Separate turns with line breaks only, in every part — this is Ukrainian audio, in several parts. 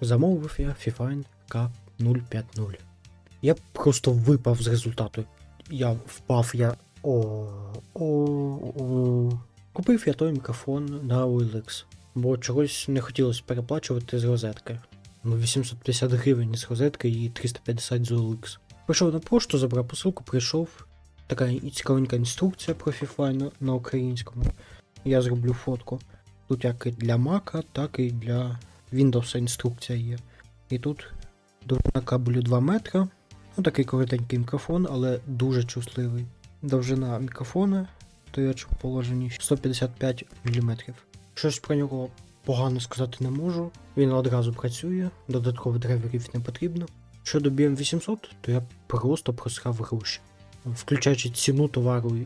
Замовив я Fifine K050. Я просто випав з результату. Я впав, я. О, о, о. Купив я той мікрофон на OLX, бо чогось не хотілося переплачувати з розетки. Ну, 850 гривень з розетки і 350 з OLX. Прийшов на пошту, забрав посилку, прийшов. Така цікавенька інструкція про FIFA на, українському. Я зроблю фотку. Тут як і для Mac, так і для Windows інструкція є. І тут довжина кабелю 2 метра. Ну, такий коротенький мікрофон, але дуже чутливий. Довжина мікрофона в стоячому положенні 155 мм. Щось про нього погано сказати не можу. Він одразу працює, додаткових драйверів не потрібно. Щодо BM800, то я просто просрав гроші. Включаючи ціну товару,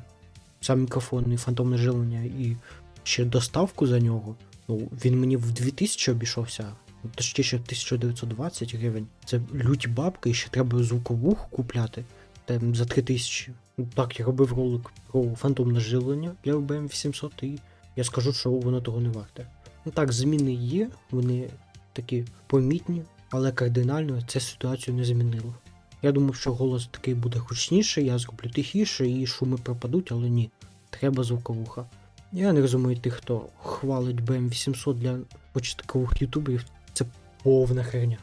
сам мікрофон і фантомне живлення, і ще доставку за нього. Ну, він мені в 2000 обійшовся, точніше 1920 гривень. Це люті бабки, і ще треба звуковуху купляти. Там за 3000. Ну, так, я робив ролик про фантомне живлення для BM 800, і я скажу, що воно того не варте. Ну так, зміни є, вони такі помітні, але кардинально це ситуацію не змінило. Я думав, що голос такий буде гучніший, я зроблю тихіше і шуми пропадуть, але ні. Треба звуковуха. Я не розумію тих, хто хвалить BM800 для початкових ютуберів. Це повна херня.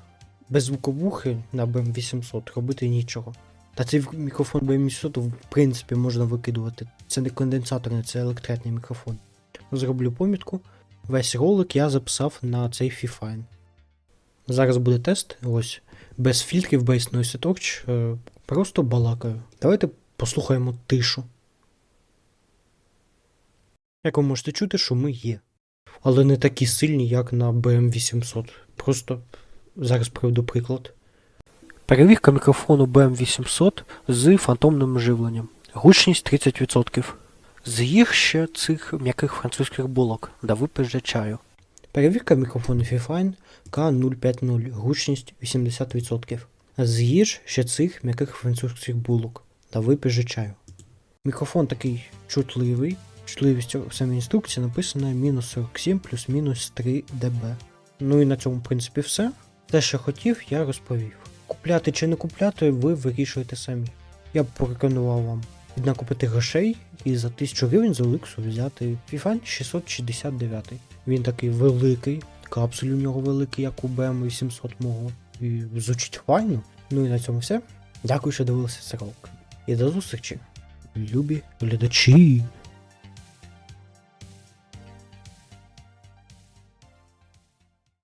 Без звуковухи на BM800 робити нічого. Та цей мікрофон BM800 в принципі можна викидувати. Це не конденсаторний, це електретний мікрофон. Зроблю помітку. Весь ролик я записав на цей Fifine. Зараз буде тест. Ось без фільтрів Base Noise Torch, е, просто балакаю. Давайте послухаємо тишу. Як ви можете чути, шуми є. Але не такі сильні, як на BM800. Просто зараз приведу приклад. Перевірка мікрофону BM800 з фантомним живленням. Гучність 30%. З'їх ще цих м'яких французьких булок до випежа чаю. Перевірка мікрофону Fifine K050, гучність 80%. З'їж ще цих м'яких французьких булок та випіжи чаю. Мікрофон такий чутливий. Чутливість в самій інструкції написано мінус 47 плюс мінус 3 дB. Ну і на цьому, в принципі, все. Те, що хотів, я розповів. Купляти чи не купляти, ви вирішуєте самі. Я б порекомендував вам віднакупити грошей і за 1000 гривень з Олексу взяти Fifine 669. Він такий великий, капсуль у нього великий, як у BM 800 мого. І звучить файно. Ну і на цьому все. Дякую, що дивилися цей ролик. І до зустрічі, любі глядачі!